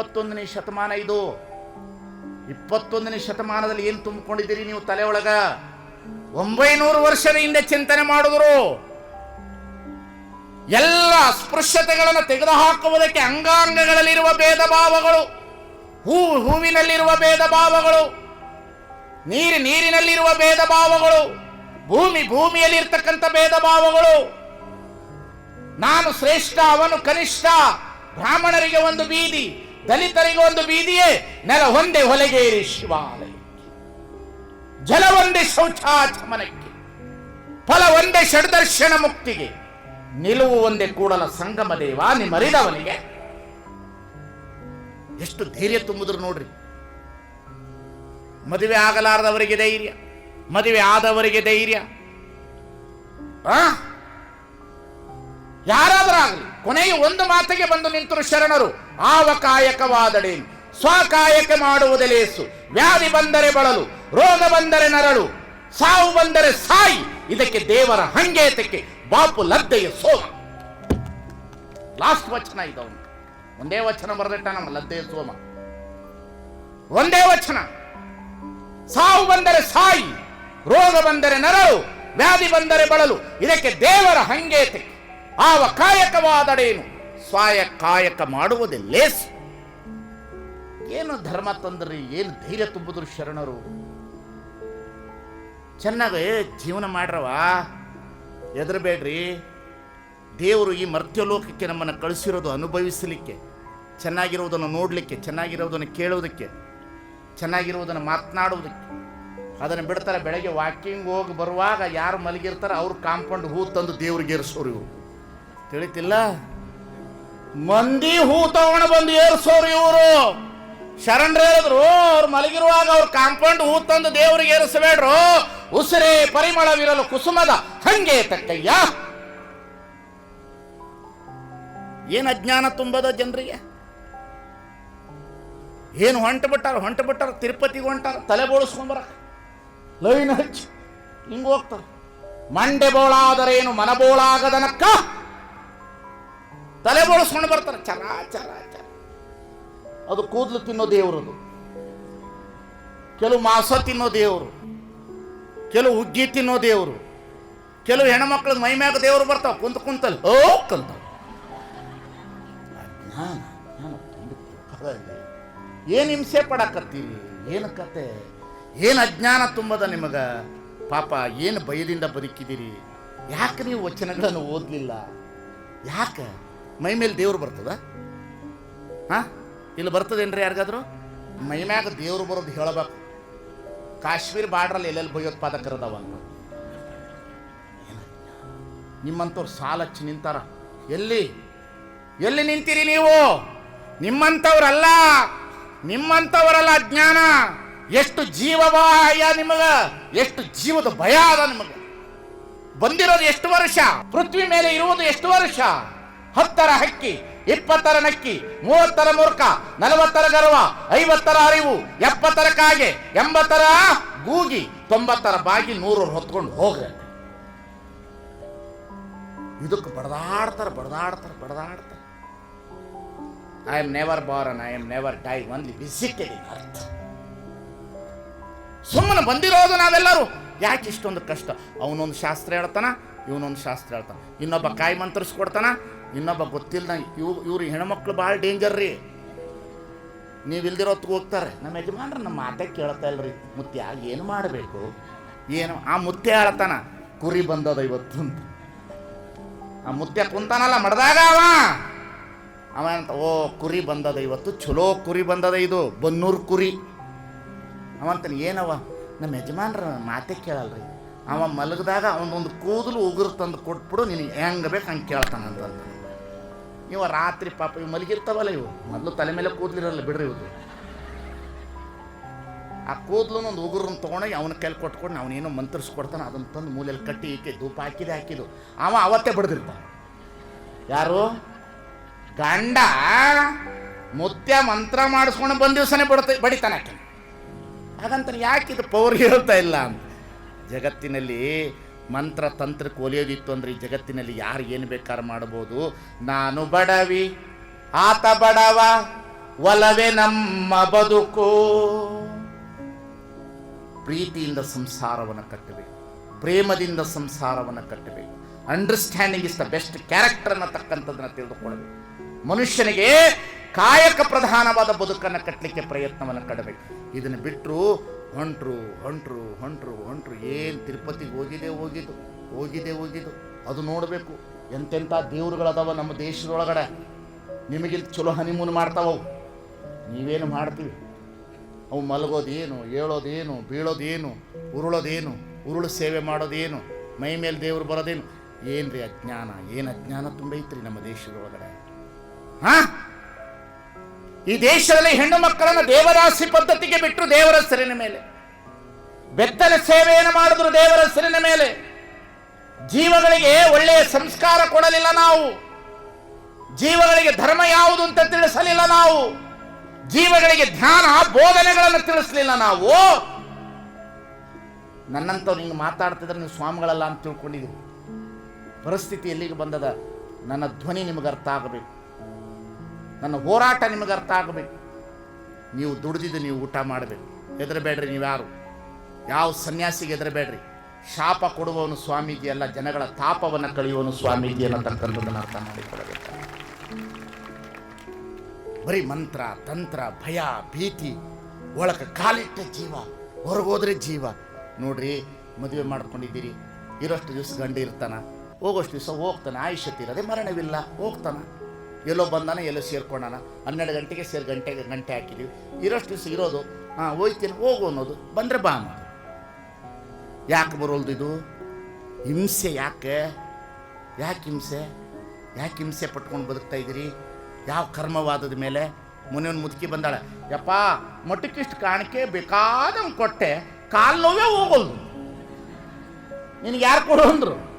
ಇಪ್ಪತ್ತೊಂದನೇ ಶತಮಾನ ಇದು. ಇಪ್ಪತ್ತೊಂದನೇ ಶತಮಾನದಲ್ಲಿ ಏನು ತುಂಬಿಕೊಂಡಿದ್ದೀರಿ ನೀವು ತಲೆ ಒಳಗ? ಒಂಬೈನೂರು ವರ್ಷದ ಹಿಂದೆ ಚಿಂತನೆ ಮಾಡಿದ್ರು. ಎಲ್ಲ ಅಸ್ಪೃಶ್ಯತೆಗಳನ್ನು ತೆಗೆದುಹಾಕುವುದಕ್ಕೆ ಅಂಗಾಂಗಗಳಲ್ಲಿರುವ ಭೇದ ಭಾವಗಳು ಹೂ, ಹೂವಿನಲ್ಲಿರುವ ಭೇದ ಭಾವಗಳು ನೀರು, ನೀರಿನಲ್ಲಿರುವ ಭೇದ ಭಾವಗಳು ಭೂಮಿ, ಭೂಮಿಯಲ್ಲಿರ್ತಕ್ಕಂಥ ಭೇದ ಭಾವಗಳು ನಾನು ಶ್ರೇಷ್ಠ, ಅವನು ಕನಿಷ್ಠ, ಬ್ರಾಹ್ಮಣರಿಗೆ ಒಂದು ಬೀದಿ. ದಲಿತರಿಗೆ ಒಂದು ಬೀದಿಯೇ, ನೆಲ ಒಂದೇ ಹೊಲಗೇರಿ ಶಿವಾಲಯ ಜಲ ಒಂದೇ ಶೌಚಾಚಮನಕ್ಕೆ. ಫಲ ಒಂದೇ ಷಡ್ದರ್ಶನ ಮುಕ್ತಿಗೆ. ನಿಲುವು ಒಂದೇ ಕೂಡಲ ಸಂಗಮ ದೇವ ನಿಮ್ಮರಿದವನಿಗೆ ಎಷ್ಟು ಧೈರ್ಯ ತುಂಬಿದ್ರು ನೋಡ್ರಿ. ಮದುವೆ ಆಗಲಾರದವರಿಗೆ ಧೈರ್ಯ, ಮದುವೆ ಆದವರಿಗೆ ಧೈರ್ಯ. ಆ? ಯಾರಾದರಾಗಲಿ ಕೊನೆಯ ಒಂದು ಮಾತಿಗೆ ಬಂದು ನಿಂತರು ಶರಣರು ಆವ ಸ್ವಕಾಯಕ ಮಾಡುವುದೇ ಲೇಸು ವ್ಯಾಧಿ ಬಂದರೆ ಬಳಲು, ರೋಗ ಬಂದರೆ ನರಳು, ಸಾವು ಬಂದರೆ ಸಾಯಿ, ಇದಕ್ಕೆ ದೇವರ ಹಂಗೇತಕ್ಕೆ ಬಾಪು ಲದ್ದೆಯ ಸೋಮ. ಲಾಸ್ಟ್ ವಚನ ಇದವನು. ಒಂದೇ ವಚನ ಬರೆದಿಟ್ಟ ನಮ್ಮ ಲದ್ದೆಯ ಸೋಮ. ಒಂದೇ ವಚನ. ಸಾವು ಬಂದರೆ ಸಾಯಿ, ರೋಗ ಬಂದರೆ ನರಳು, ವ್ಯಾಧಿ ಬಂದರೆ ಬಳಲು, ಇದಕ್ಕೆ ದೇವರ ಹಂಗೇತೆ ಆವ ಕಾಯಕವಾದಡೇನು? ಸ್ವಾಯ ಕಾಯಕ ಮಾಡುವುದೇ ಲೇಸ್. ಏನು ಧರ್ಮ ತಂದ್ರಿ, ಏನು ಧೈರ್ಯ ತುಂಬಿದ್ರು ಶರಣರು? ಚೆನ್ನಾಗಿ ಜೀವನ ಮಾಡ್ರವ? ಎದರಬೇಡ್ರಿ ದೇವರು ಈ ಮರ್ತ್ಯಲೋಕಕ್ಕೆ ನಮ್ಮನ್ನು ಕಳಿಸಿರೋದು ಅನುಭವಿಸಲಿಕ್ಕೆ ಚೆನ್ನಾಗಿರುವುದನ್ನು ನೋಡಲಿಕ್ಕೆ, ಚೆನ್ನಾಗಿರೋದನ್ನು ಕೇಳೋದಕ್ಕೆ ಚೆನ್ನಾಗಿರುವುದನ್ನು ಮಾತನಾಡುವುದಕ್ಕೆ ಅದನ್ನು ಬಿಡ್ತಾರೆ, ಬೆಳಗ್ಗೆ ವಾಕಿಂಗ್ ಹೋಗಿ ಬರುವಾಗ ಯಾರು ಮಲಗಿರ್ತಾರೆ ಅವ್ರು ಕಾಂಪೌಂಡ್ ಹೂ ತಂದು ದೇವ್ರಿಗೆ ಇವರು. ತಿಳಿತಿಲ್ಲ? ಮಂದಿ ಹೂ ತಗೊಂಡು ಬಂದು ಏರ್ಸೋರು ಇವರು. ಶರಣರು ಹೇಳಿದ್ರು, ಅವ್ರು ಮಲಗಿರುವಾಗ ಅವ್ರು ಕಾಂಪೌಂಡ್ ಹೂ ತಂದು ದೇವರಿಗೆ ಏರಿಸಬೇಡ್ರು. ಉಸಿರೇ ಪರಿಮಳವಿರಲು ಕುಸುಮದ ಹಂಗೆ ತಕ್ಕಯ್ಯ ಏನು ಅಜ್ಞಾನ ತುಂಬದ ಜನರಿಗೆ? ಏನು ಹೊಂಟು ಬಿಟ್ಟಾರ? ಹೊಂಟು ಬಿಟ್ಟಾರ, ತಿರುಪತಿಗೆ ಹೊಂಟಾರ, ತಲೆ ಬೋಳಿಸ್ಕೊಂಬರಕ್ಕೆ ಲೈನ್ ಹಚ್ಚಿ ಹಿಂಗೆ ಹೋಗ್ತಾರೆ. ಮಂಡೆ ಬೋಳಾದರೇನು ಮನ ಬೋಳಾಗದನಕ್ಕ? ತಲೆ ಬೋಳಿಸ್ಕೊಂಡು ಬರ್ತಾರೆ. ಚರ ಚರ ಚರ. ಅದು ಕೂದಲು ತಿನ್ನೋ ದೇವರದು. ಕೆಲವು ಮಾಂಸ ತಿನ್ನೋ ದೇವರು. ಕೆಲವು ಹುಗ್ಗಿ ತಿನ್ನೋ ದೇವರು. ಕೆಲವು ಹೆಣ್ಮಕ್ಳ ಮೈ ಮ್ಯಾಗ ದೇವರು ಬರ್ತಾವ. ಕುಂತ ಕುಂತಲ್ಲಿ ಓ ತುಂಬಿತ್ತು. ಏನು ಹಿಂಸೆ ಪಡಕತ್ತೀರಿ? ಏನು ಕತೆ? ಏನು ಅಜ್ಞಾನ ತುಂಬದ ನಿಮಗೆ? ಪಾಪ, ಏನು ಭಯದಿಂದ ಬದುಕಿದ್ದೀರಿ? ಯಾಕೆ ನೀವು ವಚನಗಳನ್ನು ಓದಲಿಲ್ಲ? ಯಾಕೆ? ಮೈ ಮೇಲೆ ದೇವ್ರು ಬರ್ತದ? ಹಾಂ? ಇಲ್ಲಿ ಬರ್ತದೇನ್ರಿ ಯಾರಿಗಾದ್ರು? ಮೈ ಮ್ಯಾಗ ದೇವ್ರು ಬರೋದು ಹೇಳಬೇಕು. ಕಾಶ್ಮೀರ್ ಬಾರ್ಡ್ರಲ್ಲಿ ಎಲ್ಲೆಲ್ಲಿ ಭಯೋತ್ಪಾದಕರದವ ಅಂತ. ನಿಮ್ಮಂಥವ್ರು ಸಾಲ ಹಚ್ಚಿ ನಿಂತಾರ. ಎಲ್ಲಿ? ಎಲ್ಲಿ ನಿಂತೀರಿ ನೀವು? ನಿಮ್ಮಂಥವ್ರಲ್ಲ ನಿಮ್ಮಂಥವರಲ್ಲ ಅಜ್ಞಾನ ಎಷ್ಟು ಜೀವ ಭಯ ನಿಮಗೆ, ಎಷ್ಟು ಜೀವದ ಭಯ ಅದ ನಿಮಗೆ. ಬಂದಿರೋದು ಎಷ್ಟು ವರ್ಷ? ಪೃಥ್ವಿ ಮೇಲೆ ಇರುವುದು ಎಷ್ಟು ವರ್ಷ? ಹತ್ತರ ಹಕ್ಕಿ, ಇಪ್ಪತ್ತರ ನಕ್ಕಿ, ಮೂವತ್ತರ ಮೂರ್ಖ, ನಲವತ್ತರ ಗರ್ವ, ಐವತ್ತರ ಅರಿವು, ಎಪ್ಪತ್ತರ ಕಾಗೆ, ಎಂಬತ್ತರ ಗೂಗಿ, ತೊಂಬತ್ತರ ಬಾಗಿ ನೂರು ಹೊತ್ಕೊಂಡು ಹೋಗ್ರೆ. ಇದಕ್ಕೆ ಬಡದಾಡ್ತಾರೆ ಬಡದಾಡ್ತಾರೆ ಬಡದಾಡ್ತಾರೆ. I am never born I am never die ಒಂದು ವಿಸಿಟೆಡ್ ಅರ್ಥ ಸುಮ್ಮನೆ ಬಂದಿರೋದು ನಾವೆಲ್ಲರೂ. ಯಾಕೆ ಇಷ್ಟೊಂದು ಕಷ್ಟ? ಅವನೊಂದು ಶಾಸ್ತ್ರ ಹೇಳ್ತಾನ ಇವನೊಂದು ಶಾಸ್ತ್ರ ಹೇಳ್ತಾನೆ. ಇನ್ನೊಬ್ಬ ಕಾಯಿ ಮಂತ್ರಿಸ್ಕೊಡ್ತಾನ ಇನ್ನೊಬ್ಬ ಗೊತ್ತಿಲ್ಲ ಇವ್, ಇವ್ರ ಹೆಣ್ಮಕ್ಳು ಭಾಳ ಡೇಂಜರ್ ರೀ. ನೀವು ಇಲ್ದಿರೋತ್ಗೆ ಹೋಗ್ತಾರೆ. ನಮ್ಮ ಯಜಮಾನ್ರು ನಮ್ಮ ಮಾತೆ ಕೇಳ್ತಾ ಇಲ್ರಿ. ಮುತ್ಯ ಏನು ಮಾಡಬೇಕು? ಏನು, ಆ ಮುತ್ತೆ ಹೇಳ್ತಾನ, ಕುರಿ ಬಂದದ ಇವತ್ತು ಅಂತ. ಆ ಮುತ್ತೆ ಕುಂತಾನಲ್ಲ, ಮಡ್ದಾಗ ಅವ. ಅವ ಓ, ಕುರಿ ಬಂದದ ಇವತ್ತು, ಚಲೋ ಕುರಿ ಬಂದದ ಇದು, ಬನ್ನೂರು ಕುರಿ. ಅವಂತ ಏನವ? ನಮ್ಮ ಯಜಮಾನ್ರ ಮಾತೆ ಕೇಳಲ್ರಿ. ಅವ ಮಲಗಿದಾಗ ಅವನೊಂದು ಕೂದಲು ಉಗುರು ತಂದು ಕೊಟ್ಬಿಡು, ನಿನಗೆ ಹೆಂಗೆ ಬೇಕು ಹಂಗೆ ಕೇಳ್ತಾನಂತ ಇವ ರಾತ್ರಿ ಪಾಪ, ಇವು ಮಲಗಿರ್ತಾವಲ್ಲ ಇವು, ಮೊದಲು ತಲೆ ಮೇಲೆ ಕೂದಲಿರಲ್ಲ ಬಿಡ್ರಿ ಇವ್ದು. ಆ ಕೂದಲು ಒಂದು ಉಗುರನ್ನ ತೊಗೊಂಡೋಗಿ ಅವನ ಕೈಲಿ ಕೊಟ್ಕೊಂಡು ಅವನೇನೋ ಮಂತ್ರಿಸ್ಕೊಡ್ತಾನೆ, ಅದನ್ನ ತಂದು ಮೂಲೆಯಲ್ಲಿ ಕಟ್ಟಿ ಈಕೆ ಧೂಪ ಹಾಕಿದೆ, ಹಾಕಿದ್ದು. ಅವ ಅವತ್ತೇ ಬಿಡದಿರ್ತ ಯಾರು? ಗಂಡ ಮುತ್ಯ ಮಂತ್ರ ಮಾಡಿಸ್ಕೊಂಡು ಬಂದ ದಿವಸನೇ ಬಡ್ತ ಬಡಿತಾನೆ ಹಾಕಿ ಹಾಗಂತ ಯಾಕೆ ಇದು ಪವರ್ ಹೇಳ್ತಾ ಇಲ್ಲ ಅಂತ? ಜಗತ್ತಿನಲ್ಲಿ ಮಂತ್ರ ತಂತ್ರಕ್ಕೆ ಒಲಿಯೋದಿತ್ತು ಅಂದರೆ ಈ ಜಗತ್ತಿನಲ್ಲಿ ಯಾರು ಏನು ಬೇಕಾದ್ರೆ ಮಾಡ್ಬೋದು. ನಾನು ಬಡವಿ, ಆತ ಬಡವ, ಒಲವೇ ನಮ್ಮ ಬದುಕು. ಪ್ರೀತಿಯಿಂದ ಸಂಸಾರವನ್ನು ಕಟ್ಟಬೇಕು, ಪ್ರೇಮದಿಂದ ಸಂಸಾರವನ್ನು ಕಟ್ಟಬೇಕು. Understanding is the best character ಅನ್ನತಕ್ಕಂಥದ್ದನ್ನು ತಿಳಿದುಕೊಳ್ಳಬೇಕು. ಮನುಷ್ಯನಿಗೆ ಕಾಯಕ ಪ್ರಧಾನವಾದ ಬದುಕನ್ನು ಕಟ್ಟಲಿಕ್ಕೆ ಪ್ರಯತ್ನವನ್ನು ಕಡಬೇಕು. ಇದನ್ನು ಬಿಟ್ಟರು ಹೊಂಟ್ರು ಹೊಂಟ್ರು ಹೊಂಟ್ರು ಹೊಂಟ್ರು. ಏನು ತಿರುಪತಿಗೆ ಹೋಗಿದೆ ಹೋಗಿದ್ದು ಹೋಗಿದೆ ಹೋಗಿದ್ದು. ಅದು ನೋಡಬೇಕು. ಎಂತೆಂಥ ದೇವ್ರುಗಳದಾವ ನಮ್ಮ ದೇಶದೊಳಗಡೆ. ನಿಮಗೆ ಚಲೋ ಹನಿಮೂನ್ ಮಾಡ್ತಾವವು. ನೀವೇನು ಮಾಡ್ತೀವಿ? ಅವು ಮಲಗೋದೇನು ಹೇಳೋದೇನು ಬೀಳೋದೇನು, ಉರುಳೋದೇನು, ಉರುಳು ಸೇವೆ ಮಾಡೋದೇನು, ಮೈ ಮೇಲೆ ದೇವ್ರು ಬರೋದೇನು. ಏನು ರೀ ಅಜ್ಞಾನ? ಏನು ಅಜ್ಞಾನ ತುಂಬೈತ್ರಿ ನಮ್ಮ ದೇಶದೊಳಗಡೆ? ಹಾ? ಈ ದೇಶದಲ್ಲಿ ಹೆಣ್ಣು ಮಕ್ಕಳನ್ನು ದೇವದಾಸಿ ಪದ್ಧತಿಗೆ ಬಿಟ್ಟರು ದೇವರ ಹೆಸರಿನ ಮೇಲೆ, ಬೆತ್ತಲೆ ಸೇವೆಯನ್ನು ಮಾಡಿದ್ರು ದೇವರ ಹೆಸರಿನ ಮೇಲೆ, ಜೀವಗಳಿಗೆ ಒಳ್ಳೆಯ ಸಂಸ್ಕಾರ ಕೊಡಲಿಲ್ಲ ನಾವು, ಜೀವಗಳಿಗೆ ಧರ್ಮ ಯಾವುದು ಅಂತ ತಿಳಿಸಲಿಲ್ಲ ನಾವು, ಜೀವಗಳಿಗೆ ಧ್ಯಾನ, ಬೋಧನೆಗಳನ್ನು ತಿಳಿಸಲಿಲ್ಲ ನಾವು. ನನ್ನಂತವ್ರು ಹಿಂಗೆ ಮಾತಾಡ್ತಿದ್ರೆ ನೀವು ಸ್ವಾಮಿಗಳಲ್ಲ ಅಂತ ತಿಳ್ಕೊಂಡಿದ್ದೀವಿ ಪರಿಸ್ಥಿತಿ ಎಲ್ಲಿಗೆ ಬಂದದ? ನನ್ನ ಧ್ವನಿ ನಿಮಗೆ ಅರ್ಥ ಆಗಬೇಕು. ನನ್ನ ಹೋರಾಟ ನಿಮಗೆ ಅರ್ಥ ಆಗಬೇಕು. ನೀವು ದುಡಿದಿದ್ದು ನೀವು ಊಟ ಮಾಡಬೇಕು. ಹೆದರಬೇಡ್ರಿ ನೀವು ಯಾರು ಯಾವ ಸನ್ಯಾಸಿಗೆ ಹೆದರಬೇಡ್ರಿ? ಶಾಪ ಕೊಡುವವನು ಸ್ವಾಮೀಜಿ ಅಲ್ಲ ಜನಗಳ ತಾಪವನ್ನು ಕಳೆಯುವವನು ಸ್ವಾಮೀಜಿ ಅನ್ನತಕ್ಕಂಥದ್ದನ್ನು ಅರ್ಥ ಮಾಡಿಕೊಳ್ಳಬೇಕು. ಬರೀ ಮಂತ್ರ, ತಂತ್ರ, ಭಯ, ಭೀತಿ, ಒಳಗೆ ಕಾಲಿಟ್ಟ ಜೀವ, ಹೊರಗೋದ್ರೆ ಜೀವ. ನೋಡ್ರಿ, ಮದುವೆ ಮಾಡ್ಕೊಂಡಿದ್ದೀರಿ. ಇರೋಷ್ಟು ದಿವಸ ಗಂಡ ಇರ್ತಾನ. ಹೋಗೋಷ್ಟು ದಿವಸ ಹೋಗ್ತಾನೆ. ಆಯುಷ್ಯ ತೀರದೆ ಮರಣವಿಲ್ಲ. ಹೋಗ್ತಾನ. ಎಲ್ಲೋ ಬಂದಾನ, ಎಲ್ಲೋ ಸೇರ್ಕೊಂಡಾನ. ಹನ್ನೆರಡು ಗಂಟೆಗೆ ಸೇರಿ ಗಂಟೆಗೆ ಗಂಟೆ ಹಾಕಿದ್ದೀವಿ ಇರೋಷ್ಟು ದಿವಸ ಇರೋದು, ಹಾಂ, ಹೋಯ್ತೀನಿ, ಹೋಗು ಅನ್ನೋದು, ಬಂದರೆ ಬಾ ಅನ್ನೋದು. ಯಾಕೆ ಬರೋಲ್ದು ಇದು? ಹಿಂಸೆ ಯಾಕೆ? ಯಾಕೆ ಹಿಂಸೆ? ಯಾಕೆ ಹಿಂಸೆ ಪಟ್ಕೊಂಡು ಬದುಕ್ತಾ ಇದ್ದೀರಿ? ಯಾವ ಕರ್ಮವಾದದ ಮೇಲೆ? ಮೊನ್ನೆ ಮುದುಕಿ ಬಂದಾಳೆ, ಯಪ್ಪ ಮಠಕ್ಕಿಷ್ಟು ಕಾಣಿಕೆ ಬೇಕಾದಂಗೆ ಕೊಟ್ಟೆ ಕಾಲು ನೋವೇ ಹೋಗೋದು ನಿನಗೆ ಯಾರು ಕೊಡು ಅಂದರು